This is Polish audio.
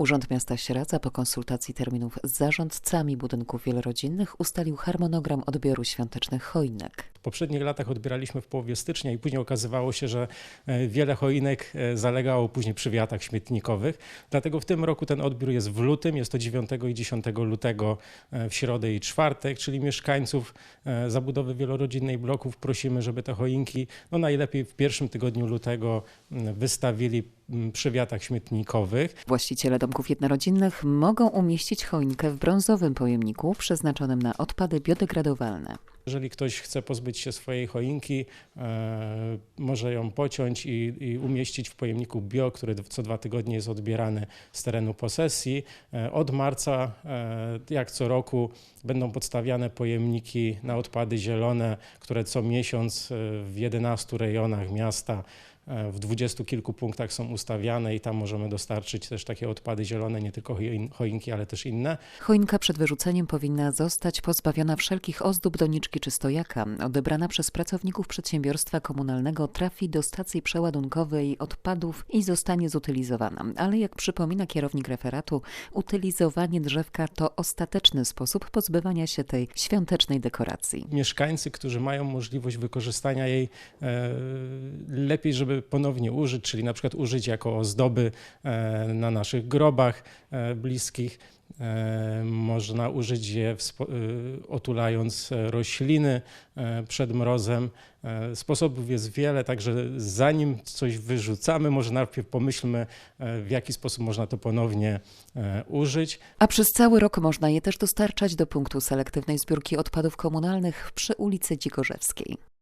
Urząd Miasta Sieradza po konsultacji terminów z zarządcami budynków wielorodzinnych ustalił harmonogram odbioru świątecznych choinek. W poprzednich latach odbieraliśmy w połowie stycznia i później okazywało się, że e, wiele choinek e, zalegało później przy wiatach śmietnikowych. Dlatego w tym roku ten odbiór jest w lutym, jest to 9 i 10 lutego e, w środę i czwartek, czyli mieszkańców zabudowy wielorodzinnej bloków prosimy, żeby te choinki no najlepiej w pierwszym tygodniu lutego wystawili przy wiatach śmietnikowych. Właściciele domków jednorodzinnych mogą umieścić choinkę w brązowym pojemniku przeznaczonym na odpady biodegradowalne. Jeżeli ktoś chce pozbyć się swojej choinki, e, może ją pociąć i, i umieścić w pojemniku bio, który co dwa tygodnie jest odbierany z terenu posesji. E, od marca, e, jak co roku, będą podstawiane pojemniki na odpady zielone, które co miesiąc w 11 rejonach miasta w dwudziestu kilku punktach są ustawiane i tam możemy dostarczyć też takie odpady zielone, nie tylko choin- choinki, ale też inne. Choinka przed wyrzuceniem powinna zostać pozbawiona wszelkich ozdób doniczki czy stojaka. Odebrana przez pracowników przedsiębiorstwa komunalnego trafi do stacji przeładunkowej odpadów i zostanie zutylizowana. Ale jak przypomina kierownik referatu, utylizowanie drzewka to ostateczny sposób pozbywania się tej świątecznej dekoracji. mieszkańcy, którzy mają możliwość wykorzystania jej e, lepiej, żeby ponownie użyć, czyli na przykład użyć jako ozdoby e, na naszych grobach e, bliskich. E, Można użyć je otulając rośliny przed mrozem. Sposobów jest wiele, także zanim coś wyrzucamy, może najpierw pomyślmy, w jaki sposób można to ponownie użyć. A przez cały rok można je też dostarczać do punktu selektywnej zbiórki odpadów komunalnych przy ulicy Dzigorzewskiej.